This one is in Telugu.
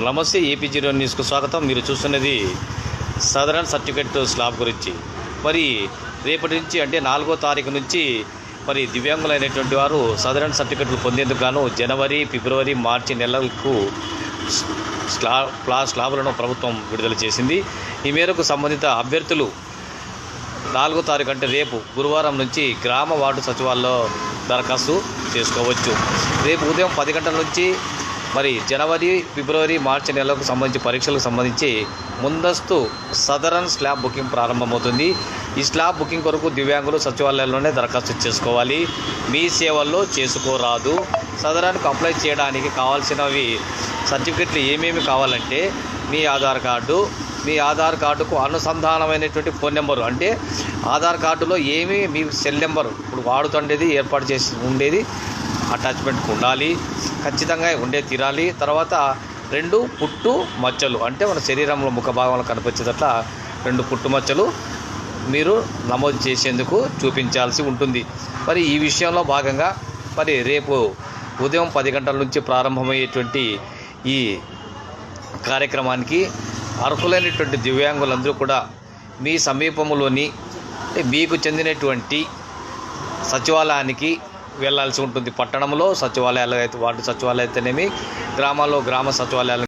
నమస్తే ఏపీ జీరో న్యూస్కు స్వాగతం. మీరు చూస్తున్నది సదరన్ సర్టిఫికెట్ స్లాబ్ గురించి. మరి రేపటి నుంచి అంటే నాలుగో తారీఖు నుంచి మరి దివ్యాంగులైనటువంటి వారు సదరన్ సర్టిఫికెట్లు పొందేందుకు గాను జనవరి ఫిబ్రవరి మార్చి నెలలకు స్లా ప్లా స్లాబులను ప్రభుత్వం విడుదల చేసింది. ఈ మేరకు సంబంధిత అభ్యర్థులు నాలుగో తారీఖు అంటే రేపు గురువారం నుంచి గ్రామ వార్డు సచివాలయంలో దరఖాస్తు చేసుకోవచ్చు. రేపు ఉదయం పది గంటల నుంచి మరి జనవరి ఫిబ్రవరి మార్చి నెలలకు సంబంధించి పరీక్షలకు సంబంధించి ముందస్తు సదరన్ స్లాబ్ బుకింగ్ ప్రారంభమవుతుంది. ఈ స్లాబ్ బుకింగ్ కొరకు దివ్యాంగులు సచివాలయంలోనే దరఖాస్తు చేసుకోవాలి. మీ సేవల్లో చేసుకోరాదు. సదరన్కు అప్లై చేయడానికి కావాల్సినవి సర్టిఫికెట్లు ఏమేమి కావాలంటే మీ ఆధార్ కార్డు మీ ఆధార్ కార్డుకు అనుసంధానమైనటువంటి ఫోన్ నెంబరు. అంటే ఆధార్ కార్డులో ఏమి మీ సెల్ నెంబర్ ఇప్పుడు వాడుతుండేది ఏర్పాటు చేసి ఉండేది అటాచ్మెంట్కి ఉండాలి. ఖచ్చితంగా ఉండే తీరాలి. తర్వాత రెండు పుట్టు మచ్చలు అంటే మన శరీరంలో ముఖ భాగంలో కనిపించేటట్ల రెండు పుట్టు మచ్చలు మీరు నమోదు చేసేందుకు చూపించాల్సి ఉంటుంది. మరి ఈ విషయంలో భాగంగా మరి రేపు ఉదయం పది గంటల నుంచి ప్రారంభమయ్యేటువంటి ఈ కార్యక్రమానికి అర్హులైనటువంటి దివ్యాంగులందరూ కూడా మీ సమీపంలోని మీకు చెందినటువంటి సచివాలయానికి వెళ్ళాల్సి ఉంటుంది. పట్టణంలో సచివాలయాలు అయితే వార్డు సచివాలయం అయితేనేమి గ్రామాల్లో గ్రామ సచివాలయాలు